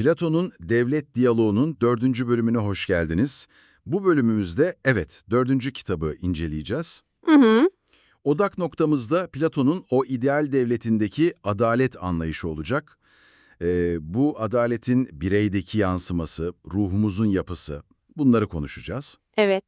Platon'un Devlet Diyaloğu'nun dördüncü bölümüne hoş geldiniz. Bu bölümümüzde evet dördüncü kitabı inceleyeceğiz. Hı hı. Odak noktamızda Platon'un o ideal devletindeki adalet anlayışı olacak. Ee, bu adaletin bireydeki yansıması, ruhumuzun yapısı bunları konuşacağız. Evet.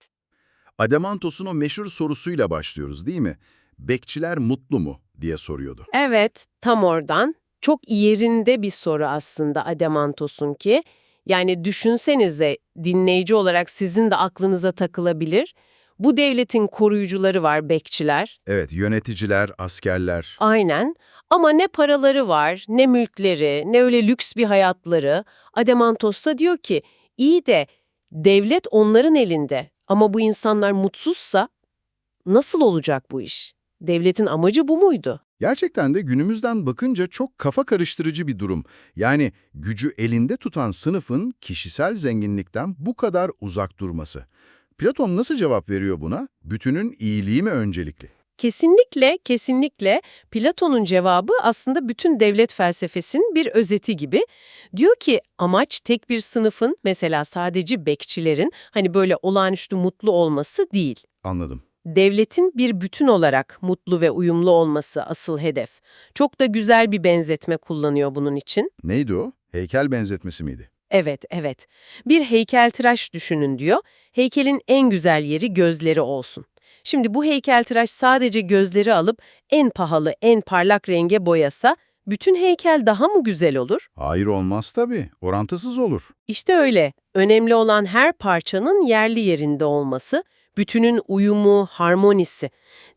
Adamantos'un o meşhur sorusuyla başlıyoruz değil mi? Bekçiler mutlu mu diye soruyordu. Evet, tam oradan. Çok yerinde bir soru aslında Adamantos'un ki. Yani düşünsenize dinleyici olarak sizin de aklınıza takılabilir. Bu devletin koruyucuları var, bekçiler. Evet, yöneticiler, askerler. Aynen. Ama ne paraları var, ne mülkleri, ne öyle lüks bir hayatları. Adamantos da diyor ki, iyi de devlet onların elinde. Ama bu insanlar mutsuzsa nasıl olacak bu iş? Devletin amacı bu muydu? Gerçekten de günümüzden bakınca çok kafa karıştırıcı bir durum. Yani gücü elinde tutan sınıfın kişisel zenginlikten bu kadar uzak durması. Platon nasıl cevap veriyor buna? Bütünün iyiliği mi öncelikli? Kesinlikle, kesinlikle Platon'un cevabı aslında bütün devlet felsefesinin bir özeti gibi. Diyor ki amaç tek bir sınıfın mesela sadece bekçilerin hani böyle olağanüstü mutlu olması değil. Anladım. Devletin bir bütün olarak mutlu ve uyumlu olması asıl hedef. Çok da güzel bir benzetme kullanıyor bunun için. Neydi o? Heykel benzetmesi miydi? Evet, evet. Bir heykeltıraş düşünün diyor. Heykelin en güzel yeri gözleri olsun. Şimdi bu heykeltıraş sadece gözleri alıp en pahalı, en parlak renge boyasa bütün heykel daha mı güzel olur? Hayır olmaz tabii. Orantısız olur. İşte öyle. Önemli olan her parçanın yerli yerinde olması, bütünün uyumu, harmonisi.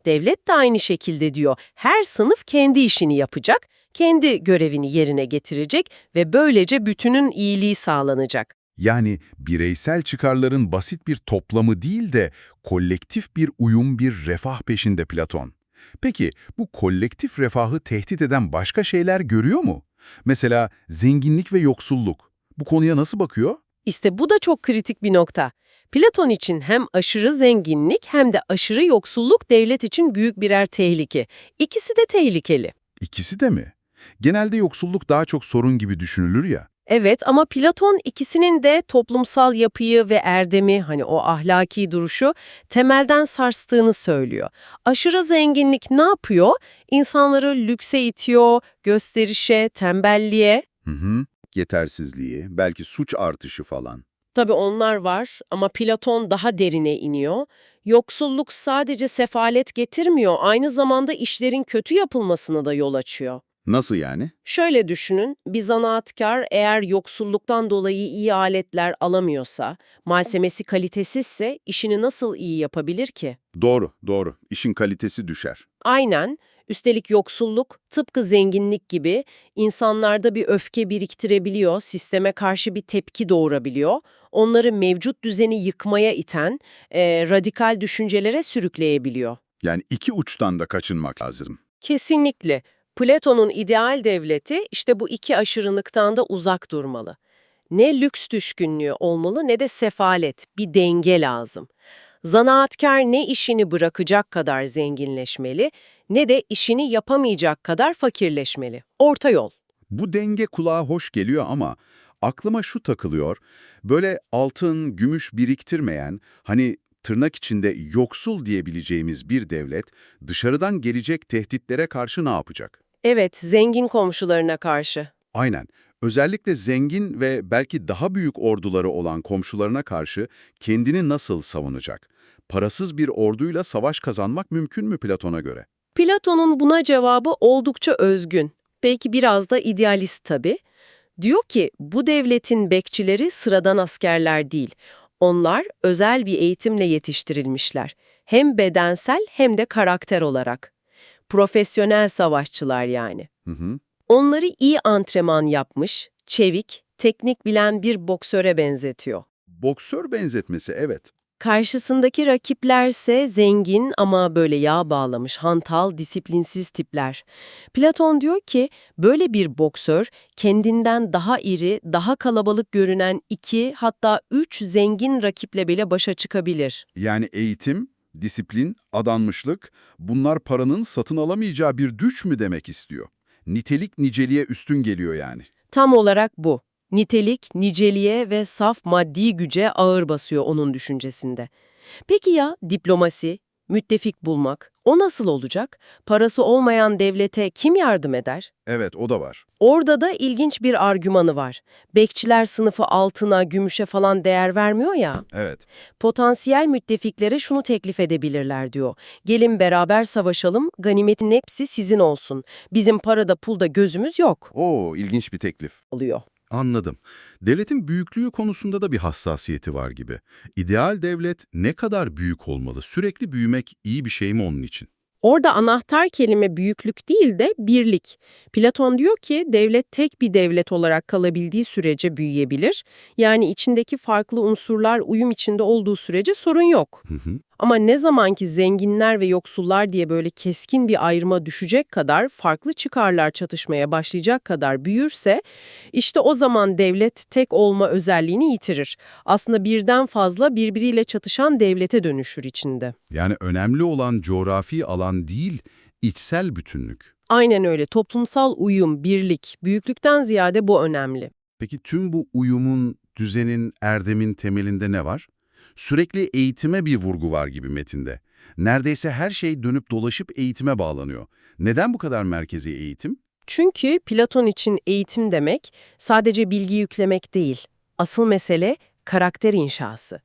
Devlet de aynı şekilde diyor. Her sınıf kendi işini yapacak, kendi görevini yerine getirecek ve böylece bütünün iyiliği sağlanacak. Yani bireysel çıkarların basit bir toplamı değil de kolektif bir uyum, bir refah peşinde Platon. Peki bu kolektif refahı tehdit eden başka şeyler görüyor mu? Mesela zenginlik ve yoksulluk. Bu konuya nasıl bakıyor? İşte bu da çok kritik bir nokta. Platon için hem aşırı zenginlik hem de aşırı yoksulluk devlet için büyük birer tehlike. İkisi de tehlikeli. İkisi de mi? Genelde yoksulluk daha çok sorun gibi düşünülür ya. Evet ama Platon ikisinin de toplumsal yapıyı ve erdemi hani o ahlaki duruşu temelden sarstığını söylüyor. Aşırı zenginlik ne yapıyor? İnsanları lükse itiyor, gösterişe, tembelliğe. Hı hı. Yetersizliği, belki suç artışı falan. Tabii onlar var ama Platon daha derine iniyor. Yoksulluk sadece sefalet getirmiyor, aynı zamanda işlerin kötü yapılmasına da yol açıyor. Nasıl yani? Şöyle düşünün, bir zanaatkar eğer yoksulluktan dolayı iyi aletler alamıyorsa, malzemesi kalitesizse işini nasıl iyi yapabilir ki? Doğru, doğru. İşin kalitesi düşer. Aynen, üstelik yoksulluk tıpkı zenginlik gibi insanlarda bir öfke biriktirebiliyor, sisteme karşı bir tepki doğurabiliyor, onları mevcut düzeni yıkmaya iten e, radikal düşüncelere sürükleyebiliyor. Yani iki uçtan da kaçınmak lazım. Kesinlikle. Platon'un ideal devleti işte bu iki aşırılıktan da uzak durmalı. Ne lüks düşkünlüğü olmalı ne de sefalet, bir denge lazım. Zanaatkar ne işini bırakacak kadar zenginleşmeli ne de işini yapamayacak kadar fakirleşmeli. Orta yol. Bu denge kulağa hoş geliyor ama aklıma şu takılıyor. Böyle altın, gümüş biriktirmeyen, hani tırnak içinde yoksul diyebileceğimiz bir devlet dışarıdan gelecek tehditlere karşı ne yapacak? Evet, zengin komşularına karşı. Aynen. Özellikle zengin ve belki daha büyük orduları olan komşularına karşı kendini nasıl savunacak? Parasız bir orduyla savaş kazanmak mümkün mü Platon'a göre? Platon'un buna cevabı oldukça özgün. Belki biraz da idealist tabii. Diyor ki bu devletin bekçileri sıradan askerler değil. Onlar özel bir eğitimle yetiştirilmişler. Hem bedensel hem de karakter olarak. Profesyonel savaşçılar yani. Hı hı. Onları iyi antrenman yapmış, çevik, teknik bilen bir boksöre benzetiyor. Boksör benzetmesi evet. Karşısındaki rakiplerse zengin ama böyle yağ bağlamış, hantal, disiplinsiz tipler. Platon diyor ki böyle bir boksör kendinden daha iri, daha kalabalık görünen iki hatta üç zengin rakiple bile başa çıkabilir. Yani eğitim, disiplin, adanmışlık bunlar paranın satın alamayacağı bir güç mü demek istiyor? Nitelik niceliğe üstün geliyor yani. Tam olarak bu. Nitelik, niceliğe ve saf maddi güce ağır basıyor onun düşüncesinde. Peki ya diplomasi, müttefik bulmak, o nasıl olacak? Parası olmayan devlete kim yardım eder? Evet, o da var. Orada da ilginç bir argümanı var. Bekçiler sınıfı altına, gümüşe falan değer vermiyor ya. Evet. Potansiyel müttefiklere şunu teklif edebilirler diyor. Gelin beraber savaşalım, ganimetin hepsi sizin olsun. Bizim parada pulda gözümüz yok Oo, ilginç bir teklif. oluyor. Anladım. Devletin büyüklüğü konusunda da bir hassasiyeti var gibi. İdeal devlet ne kadar büyük olmalı? Sürekli büyümek iyi bir şey mi onun için? Orada anahtar kelime büyüklük değil de birlik. Platon diyor ki devlet tek bir devlet olarak kalabildiği sürece büyüyebilir. Yani içindeki farklı unsurlar uyum içinde olduğu sürece sorun yok. Hı hı. Ama ne zamanki zenginler ve yoksullar diye böyle keskin bir ayrıma düşecek kadar, farklı çıkarlar çatışmaya başlayacak kadar büyürse, işte o zaman devlet tek olma özelliğini yitirir. Aslında birden fazla birbiriyle çatışan devlete dönüşür içinde. Yani önemli olan coğrafi alan değil, içsel bütünlük. Aynen öyle. Toplumsal uyum, birlik, büyüklükten ziyade bu önemli. Peki tüm bu uyumun, düzenin, erdemin temelinde ne var? Sürekli eğitime bir vurgu var gibi metinde. Neredeyse her şey dönüp dolaşıp eğitime bağlanıyor. Neden bu kadar merkezi eğitim? Çünkü Platon için eğitim demek sadece bilgi yüklemek değil. Asıl mesele karakter inşası.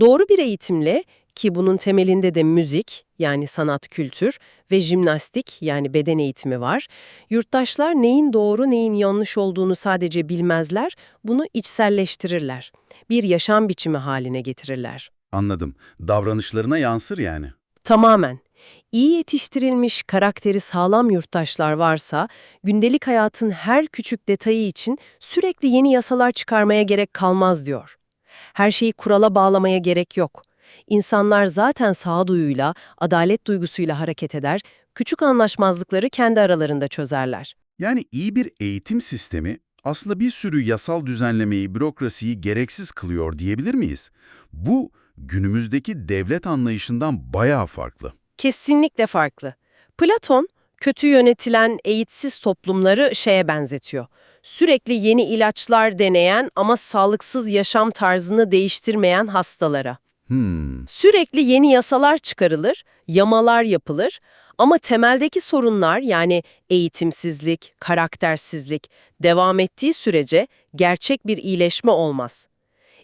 Doğru bir eğitimle ki bunun temelinde de müzik yani sanat kültür ve jimnastik yani beden eğitimi var. Yurttaşlar neyin doğru neyin yanlış olduğunu sadece bilmezler, bunu içselleştirirler. Bir yaşam biçimi haline getirirler. Anladım. Davranışlarına yansır yani. Tamamen. İyi yetiştirilmiş, karakteri sağlam yurttaşlar varsa, gündelik hayatın her küçük detayı için sürekli yeni yasalar çıkarmaya gerek kalmaz diyor. Her şeyi kurala bağlamaya gerek yok. İnsanlar zaten sağduyuyla, adalet duygusuyla hareket eder, küçük anlaşmazlıkları kendi aralarında çözerler. Yani iyi bir eğitim sistemi aslında bir sürü yasal düzenlemeyi, bürokrasiyi gereksiz kılıyor diyebilir miyiz? Bu günümüzdeki devlet anlayışından bayağı farklı. Kesinlikle farklı. Platon, kötü yönetilen, eğitsiz toplumları şeye benzetiyor. Sürekli yeni ilaçlar deneyen ama sağlıksız yaşam tarzını değiştirmeyen hastalara. Hmm, Sürekli yeni yasalar çıkarılır, yamalar yapılır ama temeldeki sorunlar yani eğitimsizlik, karaktersizlik devam ettiği sürece gerçek bir iyileşme olmaz.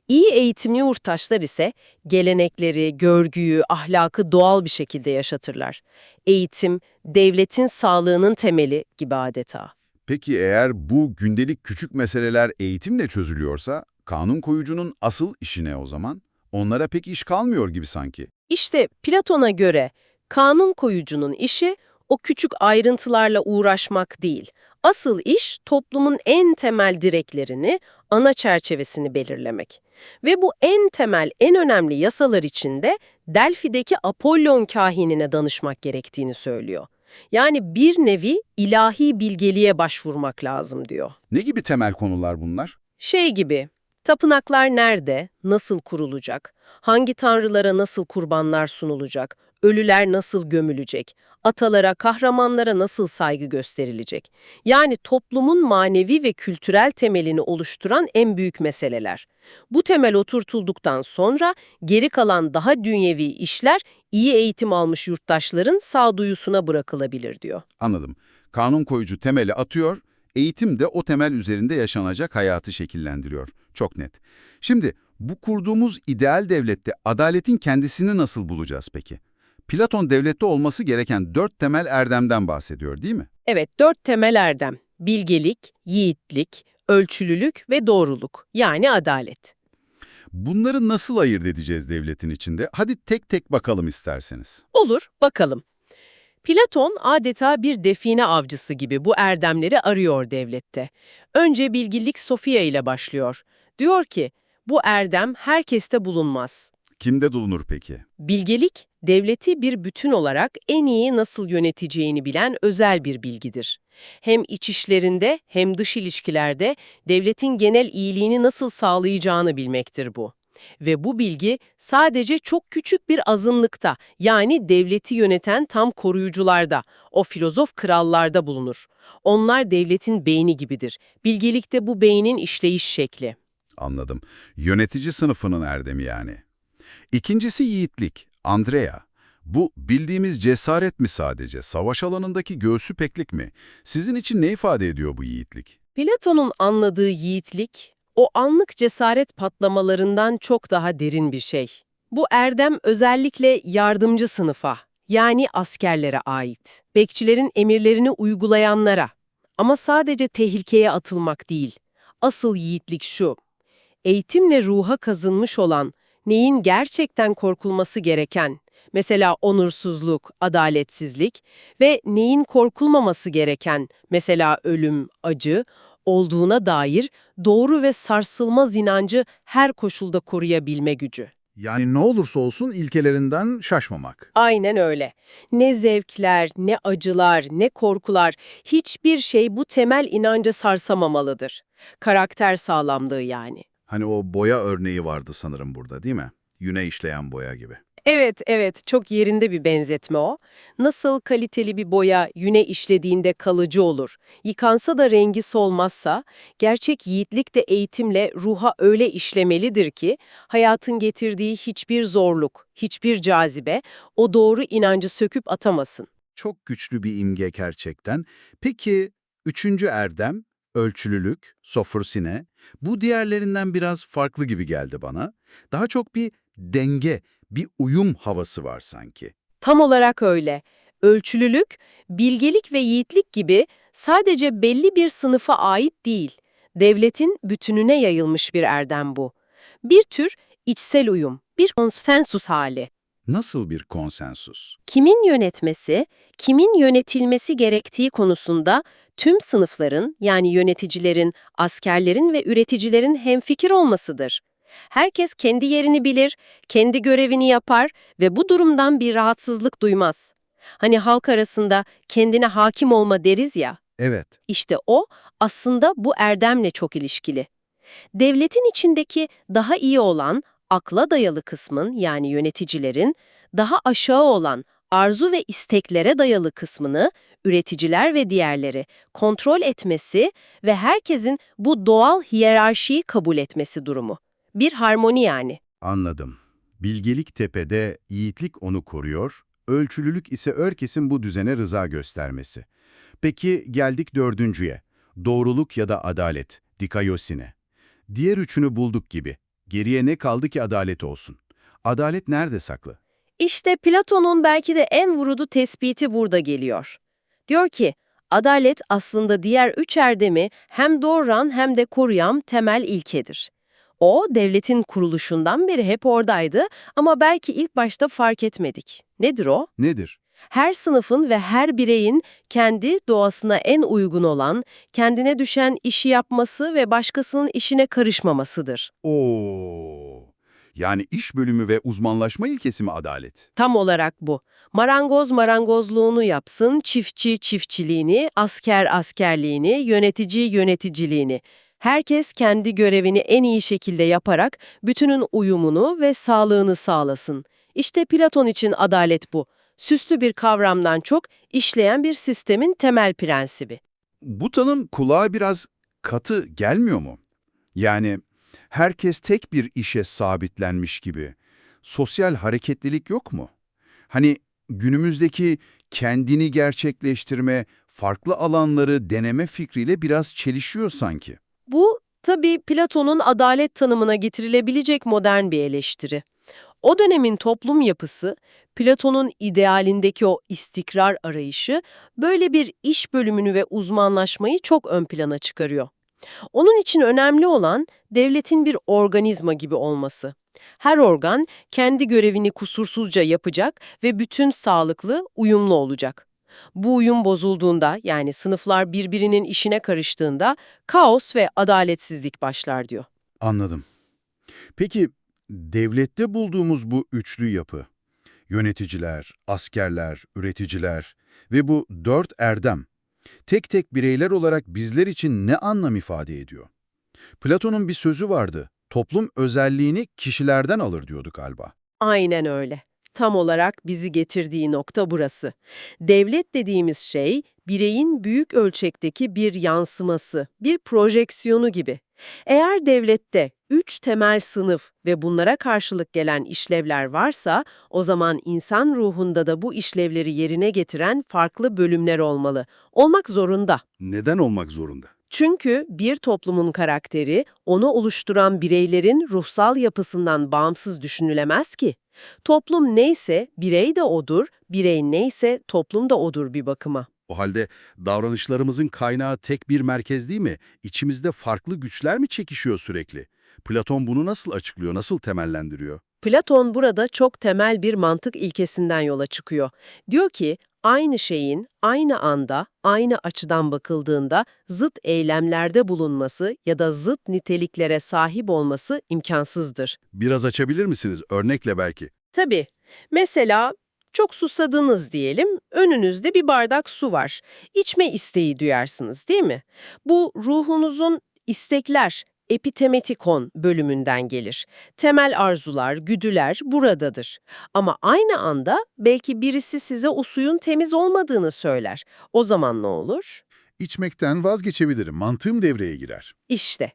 İyi eğitimli yurttaşlar ise gelenekleri, görgüyü, ahlakı doğal bir şekilde yaşatırlar. Eğitim, devletin sağlığının temeli gibi adeta. Peki eğer bu gündelik küçük meseleler eğitimle çözülüyorsa, kanun koyucunun asıl işi ne o zaman? Onlara pek iş kalmıyor gibi sanki. İşte Platon'a göre kanun koyucunun işi o küçük ayrıntılarla uğraşmak değil. Asıl iş toplumun en temel direklerini, ana çerçevesini belirlemek. Ve bu en temel, en önemli yasalar içinde Delfi'deki Apollon kahinine danışmak gerektiğini söylüyor. Yani bir nevi ilahi bilgeliğe başvurmak lazım diyor. Ne gibi temel konular bunlar? Şey gibi, tapınaklar nerede, nasıl kurulacak, hangi tanrılara nasıl kurbanlar sunulacak, ölüler nasıl gömülecek, atalara, kahramanlara nasıl saygı gösterilecek. Yani toplumun manevi ve kültürel temelini oluşturan en büyük meseleler. Bu temel oturtulduktan sonra geri kalan daha dünyevi işler iyi eğitim almış yurttaşların sağduyusuna bırakılabilir diyor. Anladım. Kanun koyucu temeli atıyor, eğitim de o temel üzerinde yaşanacak hayatı şekillendiriyor. Çok net. Şimdi bu kurduğumuz ideal devlette adaletin kendisini nasıl bulacağız peki? Platon devlette olması gereken dört temel erdemden bahsediyor değil mi? Evet, dört temel erdem. Bilgelik, yiğitlik, ölçülülük ve doğruluk. Yani adalet. Bunları nasıl ayırt edeceğiz devletin içinde? Hadi tek tek bakalım isterseniz. Olur, bakalım. Platon adeta bir define avcısı gibi bu erdemleri arıyor devlette. Önce bilgilik Sofia ile başlıyor. Diyor ki, bu erdem herkeste bulunmaz. Kimde bulunur peki? Bilgelik, devleti bir bütün olarak en iyi nasıl yöneteceğini bilen özel bir bilgidir. Hem iç işlerinde hem dış ilişkilerde devletin genel iyiliğini nasıl sağlayacağını bilmektir bu. Ve bu bilgi sadece çok küçük bir azınlıkta yani devleti yöneten tam koruyucularda, o filozof krallarda bulunur. Onlar devletin beyni gibidir. Bilgelik de bu beynin işleyiş şekli. Anladım. Yönetici sınıfının erdemi yani. İkincisi yiğitlik. Andrea. Bu bildiğimiz cesaret mi sadece? Savaş alanındaki göğsü peklik mi? Sizin için ne ifade ediyor bu yiğitlik? Platon'un anladığı yiğitlik, o anlık cesaret patlamalarından çok daha derin bir şey. Bu erdem özellikle yardımcı sınıfa, yani askerlere ait. Bekçilerin emirlerini uygulayanlara. Ama sadece tehlikeye atılmak değil. Asıl yiğitlik şu, eğitimle ruha kazınmış olan, neyin gerçekten korkulması gereken, mesela onursuzluk, adaletsizlik ve neyin korkulmaması gereken, mesela ölüm, acı, olduğuna dair doğru ve sarsılmaz inancı her koşulda koruyabilme gücü. Yani ne olursa olsun ilkelerinden şaşmamak. Aynen öyle. Ne zevkler, ne acılar, ne korkular, hiçbir şey bu temel inancı sarsamamalıdır. Karakter sağlamlığı yani. Hani o boya örneği vardı sanırım burada değil mi? Yüne işleyen boya gibi. Evet, evet, çok yerinde bir benzetme o. Nasıl kaliteli bir boya yüne işlediğinde kalıcı olur, yıkansa da rengi solmazsa, gerçek yiğitlik de eğitimle ruha öyle işlemelidir ki, hayatın getirdiği hiçbir zorluk, hiçbir cazibe o doğru inancı söküp atamasın. Çok güçlü bir imge gerçekten. Peki üçüncü erdem, ölçülülük, sofrosine. Bu diğerlerinden biraz farklı gibi geldi bana. Daha çok bir denge, bir uyum havası var sanki. Tam olarak öyle. Ölçülülük, bilgelik ve yiğitlik gibi sadece belli bir sınıfa ait değil. Devletin bütününe yayılmış bir erdem bu. Bir tür içsel uyum, bir konsensus hali. Nasıl bir konsensus? Kimin yönetmesi, kimin yönetilmesi gerektiği konusunda tüm sınıfların yani yöneticilerin, askerlerin ve üreticilerin hemfikir olmasıdır. Herkes kendi yerini bilir, kendi görevini yapar ve bu durumdan bir rahatsızlık duymaz. Hani halk arasında kendine hakim olma deriz ya, Evet, işte o aslında bu erdemle çok ilişkili. Devletin içindeki daha iyi olan akla dayalı kısmın yani yöneticilerin, daha aşağı olan arzu ve isteklere dayalı kısmını üreticiler ve diğerleri kontrol etmesi ve herkesin bu doğal hiyerarşiyi kabul etmesi durumu. Bir harmoni yani. Anladım. Bilgelik tepede, yiğitlik onu koruyor, ölçülülük ise herkesin bu düzene rıza göstermesi. Peki geldik dördüncüye. Doğruluk ya da adalet, dikayosine. Diğer üçünü bulduk gibi. Geriye ne kaldı ki adalet olsun? Adalet nerede saklı? İşte Platon'un belki de en vurudu tespiti burada geliyor. Diyor ki, adalet aslında diğer üç erdemi hem doğuran hem de koruyan temel ilkedir. O, devletin kuruluşundan beri hep oradaydı ama belki ilk başta fark etmedik. Nedir o? Nedir? Her sınıfın ve her bireyin kendi doğasına en uygun olan, kendine düşen işi yapması ve başkasının işine karışmamasıdır. Oo. Yani iş bölümü ve uzmanlaşma ilkesi mi adalet? Tam olarak bu. Marangoz marangozluğunu yapsın, çiftçi çiftçiliğini, asker askerliğini, yönetici yöneticiliğini. Herkes kendi görevini en iyi şekilde yaparak bütünün uyumunu ve sağlığını sağlasın. İşte Platon için adalet bu. Süslü bir kavramdan çok işleyen bir sistemin temel prensibi. Bu tanım kulağa biraz katı gelmiyor mu? Yani herkes tek bir işe sabitlenmiş gibi. Sosyal hareketlilik yok mu? Hani günümüzdeki kendini gerçekleştirme, farklı alanları deneme fikriyle biraz çelişiyor sanki. Bu tabii Platon'un adalet tanımına getirilebilecek modern bir eleştiri. O dönemin toplum yapısı, Platon'un idealindeki o istikrar arayışı böyle bir iş bölümünü ve uzmanlaşmayı çok ön plana çıkarıyor. Onun için önemli olan devletin bir organizma gibi olması. Her organ kendi görevini kusursuzca yapacak ve bütün sağlıklı, uyumlu olacak. Bu uyum bozulduğunda yani sınıflar birbirinin işine karıştığında kaos ve adaletsizlik başlar diyor. Anladım. Peki devlette bulduğumuz bu üçlü yapı, yöneticiler, askerler, üreticiler ve bu dört erdem, tek tek bireyler olarak bizler için ne anlam ifade ediyor? Platon'un bir sözü vardı, toplum özelliğini kişilerden alır diyordu galiba. Aynen öyle. Tam olarak bizi getirdiği nokta burası. Devlet dediğimiz şey, bireyin büyük ölçekteki bir yansıması, bir projeksiyonu gibi. Eğer devlette üç temel sınıf ve bunlara karşılık gelen işlevler varsa, o zaman insan ruhunda da bu işlevleri yerine getiren farklı bölümler olmalı. Olmak zorunda. Neden olmak zorunda? Çünkü bir toplumun karakteri, onu oluşturan bireylerin ruhsal yapısından bağımsız düşünülemez ki. Toplum neyse birey de odur, birey neyse toplum da odur bir bakıma. O halde davranışlarımızın kaynağı tek bir merkez değil mi? İçimizde farklı güçler mi çekişiyor sürekli? Platon bunu nasıl açıklıyor, nasıl temellendiriyor? Platon burada çok temel bir mantık ilkesinden yola çıkıyor. Diyor ki, aynı şeyin aynı anda, aynı açıdan bakıldığında zıt eylemlerde bulunması ya da zıt niteliklere sahip olması imkansızdır. Biraz açabilir misiniz? Örnekle belki. Tabii. Mesela çok susadınız diyelim, önünüzde bir bardak su var. İçme isteği duyarsınız değil mi? Bu ruhunuzun istekler, epitemetikon bölümünden gelir. Temel arzular, güdüler buradadır. Ama aynı anda belki birisi size o suyun temiz olmadığını söyler. O zaman ne olur? İçmekten vazgeçebilirim. Mantığım devreye girer. İşte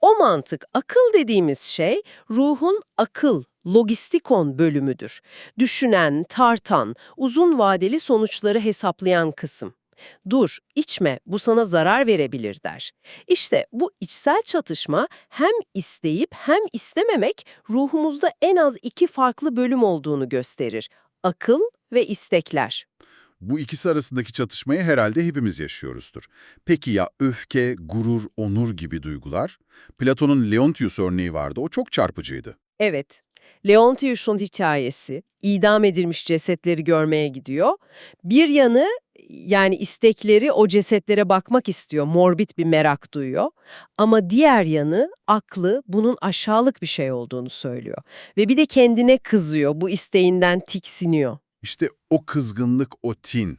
o mantık, akıl dediğimiz şey ruhun akıl, logistikon bölümüdür. Düşünen, tartan, uzun vadeli sonuçları hesaplayan kısım. Dur, içme, bu sana zarar verebilir der. İşte bu içsel çatışma hem isteyip hem istememek ruhumuzda en az iki farklı bölüm olduğunu gösterir. Akıl ve istekler. Bu ikisi arasındaki çatışmayı herhalde hepimiz yaşıyoruzdur. Peki ya öfke, gurur, onur gibi duygular? Platon'un Leontius örneği vardı, o çok çarpıcıydı. Evet, Leontius'un hikayesi, idam edilmiş cesetleri görmeye gidiyor. Bir yanı, yani istekleri o cesetlere bakmak istiyor, morbid bir merak duyuyor. Ama diğer yanı, aklı bunun aşağılık bir şey olduğunu söylüyor. Ve bir de kendine kızıyor, bu isteğinden tiksiniyor. İşte o kızgınlık, o tin.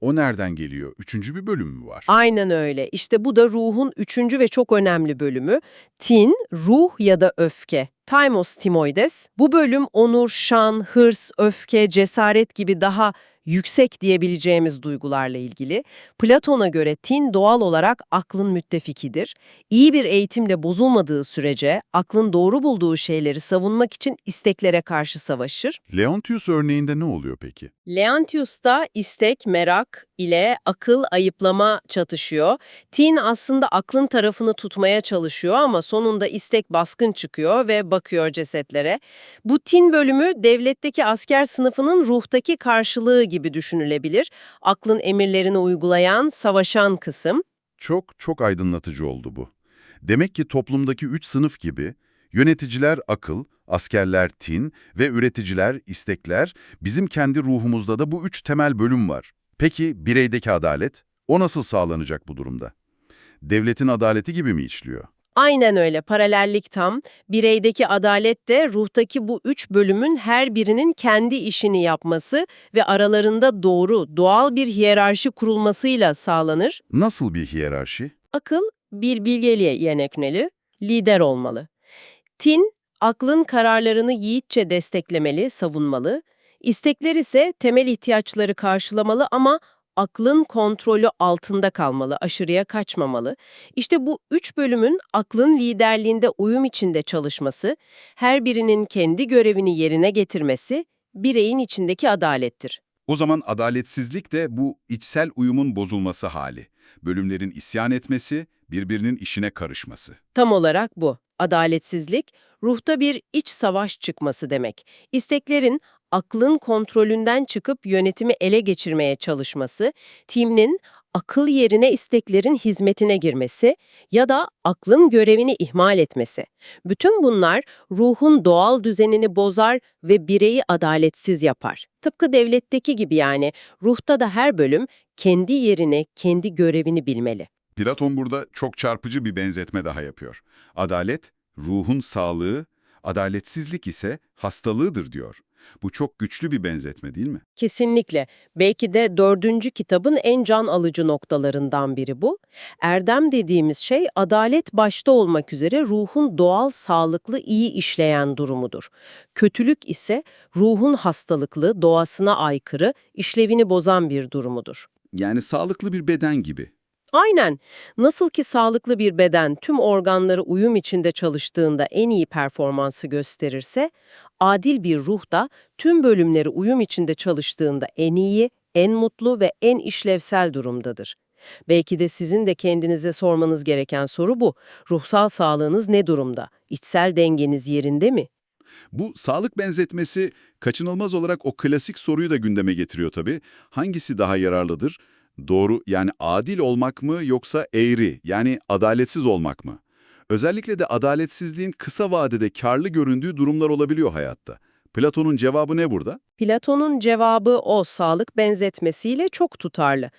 O nereden geliyor? Üçüncü bir bölüm mü var? Aynen öyle. İşte bu da ruhun üçüncü ve çok önemli bölümü. Tin, ruh ya da öfke. Timos timoides. Bu bölüm onur, şan, hırs, öfke, cesaret gibi daha yüksek diyebileceğimiz duygularla ilgili. Platon'a göre tin doğal olarak aklın müttefikidir. İyi bir eğitimde bozulmadığı sürece aklın doğru bulduğu şeyleri savunmak için isteklere karşı savaşır. Leontius örneğinde ne oluyor peki? Leontius'ta istek, merak ile akıl ayıplama çatışıyor. Tin aslında aklın tarafını tutmaya çalışıyor ama sonunda istek baskın çıkıyor ve bakıyor cesetlere. Bu tin bölümü devletteki asker sınıfının ruhtaki karşılığı gibi düşünülebilir. Aklın emirlerini uygulayan, savaşan kısım. Çok çok aydınlatıcı oldu bu. Demek ki toplumdaki üç sınıf gibi yöneticiler akıl, askerler tin ve üreticiler istekler, bizim kendi ruhumuzda da bu üç temel bölüm var. Peki bireydeki adalet? O nasıl sağlanacak bu durumda? Devletin adaleti gibi mi işliyor? Aynen öyle, paralellik tam. Bireydeki adalet de ruhtaki bu üç bölümün her birinin kendi işini yapması ve aralarında doğru, doğal bir hiyerarşi kurulmasıyla sağlanır. Nasıl bir hiyerarşi? Akıl, bir bilgeliğe yenekneli, lider olmalı. Tin, aklın kararlarını yiğitçe desteklemeli, savunmalı. İstekler ise temel ihtiyaçları karşılamalı ama aklın kontrolü altında kalmalı, aşırıya kaçmamalı. İşte bu üç bölümün aklın liderliğinde uyum içinde çalışması, her birinin kendi görevini yerine getirmesi, bireyin içindeki adalettir. O zaman adaletsizlik de bu içsel uyumun bozulması hali. Bölümlerin isyan etmesi, birbirinin işine karışması. Tam olarak bu. Adaletsizlik, ruhta bir iç savaş çıkması demek. İsteklerin aklın kontrolünden çıkıp yönetimi ele geçirmeye çalışması, timnin akıl yerine isteklerin hizmetine girmesi ya da aklın görevini ihmal etmesi. Bütün bunlar ruhun doğal düzenini bozar ve bireyi adaletsiz yapar. Tıpkı devletteki gibi yani ruhta da her bölüm kendi yerini, kendi görevini bilmeli. Platon burada çok çarpıcı bir benzetme daha yapıyor. Adalet, ruhun sağlığı, adaletsizlik ise hastalığıdır diyor. Bu çok güçlü bir benzetme değil mi? Kesinlikle. Belki de dördüncü kitabın en can alıcı noktalarından biri bu. Erdem dediğimiz şey adalet başta olmak üzere ruhun doğal, sağlıklı, iyi işleyen durumudur. Kötülük ise ruhun hastalıklı, doğasına aykırı, işlevini bozan bir durumudur. Yani sağlıklı bir beden gibi. Aynen. Nasıl ki sağlıklı bir beden tüm organları uyum içinde çalıştığında en iyi performansı gösterirse, adil bir ruh da tüm bölümleri uyum içinde çalıştığında en iyi, en mutlu ve en işlevsel durumdadır. Belki de sizin de kendinize sormanız gereken soru bu. Ruhsal sağlığınız ne durumda? İçsel dengeniz yerinde mi? Bu sağlık benzetmesi kaçınılmaz olarak o klasik soruyu da gündeme getiriyor tabii. Hangisi daha yararlıdır? Doğru yani adil olmak mı yoksa eğri yani adaletsiz olmak mı? Özellikle de adaletsizliğin kısa vadede karlı göründüğü durumlar olabiliyor hayatta. Platon'un cevabı ne burada? Platon'un cevabı o sağlık benzetmesiyle çok tutarlı.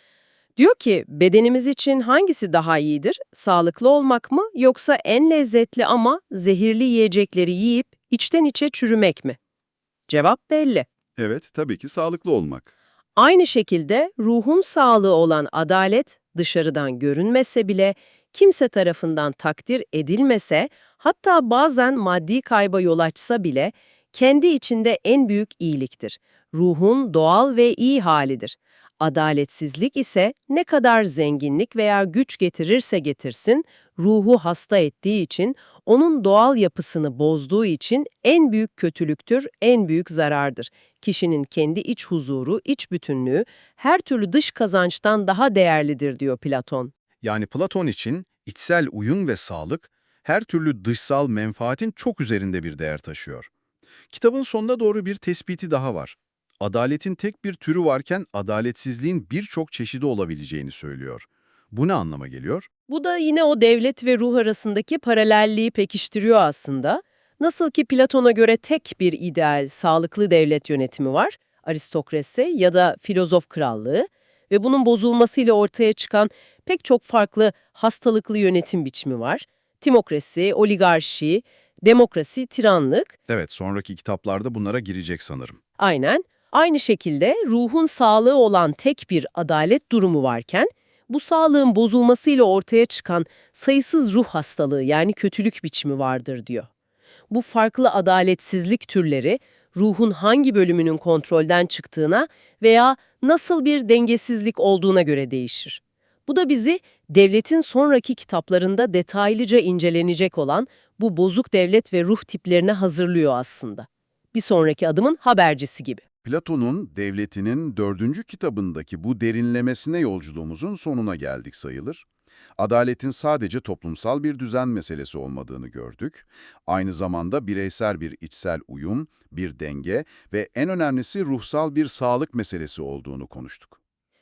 Diyor ki bedenimiz için hangisi daha iyidir? Sağlıklı olmak mı yoksa en lezzetli ama zehirli yiyecekleri yiyip içten içe çürümek mi? Cevap belli. Evet, tabii ki sağlıklı olmak. Aynı şekilde ruhun sağlığı olan adalet dışarıdan görünmese bile, kimse tarafından takdir edilmese, hatta bazen maddi kayba yol açsa bile kendi içinde en büyük iyiliktir. Ruhun doğal ve iyi halidir. Adaletsizlik ise ne kadar zenginlik veya güç getirirse getirsin, ruhu hasta ettiği için, onun doğal yapısını bozduğu için en büyük kötülüktür, en büyük zarardır. Kişinin kendi iç huzuru, iç bütünlüğü her türlü dış kazançtan daha değerlidir diyor Platon. Yani Platon için içsel uyum ve sağlık her türlü dışsal menfaatin çok üzerinde bir değer taşıyor. Kitabın sonuna doğru bir tespiti daha var. Adaletin tek bir türü varken adaletsizliğin birçok çeşidi olabileceğini söylüyor. Bu ne anlama geliyor? Bu da yine o devlet ve ruh arasındaki paralelliği pekiştiriyor aslında. Nasıl ki Platon'a göre tek bir ideal, sağlıklı devlet yönetimi var, aristokrasi ya da filozof krallığı ve bunun bozulmasıyla ortaya çıkan pek çok farklı hastalıklı yönetim biçimi var. Timokrasi, oligarşi, demokrasi, tiranlık, Evet, sonraki kitaplarda bunlara girecek sanırım. Aynen. Aynı şekilde ruhun sağlığı olan tek bir adalet durumu varken, bu sağlığın bozulmasıyla ortaya çıkan sayısız ruh hastalığı yani kötülük biçimi vardır diyor. Bu farklı adaletsizlik türleri ruhun hangi bölümünün kontrolden çıktığına veya nasıl bir dengesizlik olduğuna göre değişir. Bu da bizi devletin sonraki kitaplarında detaylıca incelenecek olan bu bozuk devlet ve ruh tiplerine hazırlıyor aslında. Bir sonraki adımın habercisi gibi. Platon'un Devleti'nin dördüncü kitabındaki bu derinlemesine yolculuğumuzun sonuna geldik sayılır. Adaletin sadece toplumsal bir düzen meselesi olmadığını gördük. Aynı zamanda bireysel bir içsel uyum, bir denge ve en önemlisi ruhsal bir sağlık meselesi olduğunu konuştuk.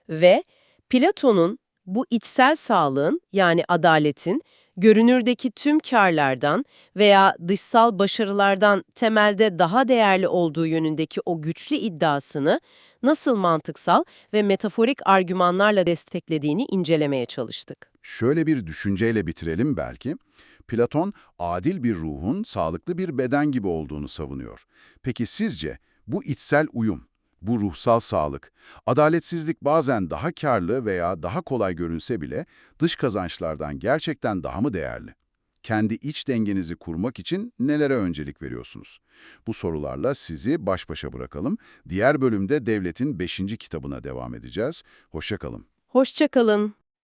Ve Platon'un bu içsel sağlığın yani adaletin görünürdeki tüm karlardan veya dışsal başarılardan temelde daha değerli olduğu yönündeki o güçlü iddiasını nasıl mantıksal ve metaforik argümanlarla desteklediğini incelemeye çalıştık. Şöyle bir düşünceyle bitirelim belki. Platon, adil bir ruhun sağlıklı bir beden gibi olduğunu savunuyor. Peki sizce bu içsel uyum, bu ruhsal sağlık, adaletsizlik bazen daha karlı veya daha kolay görünse bile dış kazançlardan gerçekten daha mı değerli? Kendi iç dengenizi kurmak için nelere öncelik veriyorsunuz? Bu sorularla sizi baş başa bırakalım. Diğer bölümde Devlet'in 5. kitabına devam edeceğiz. Hoşça kalın. Hoşçakalın.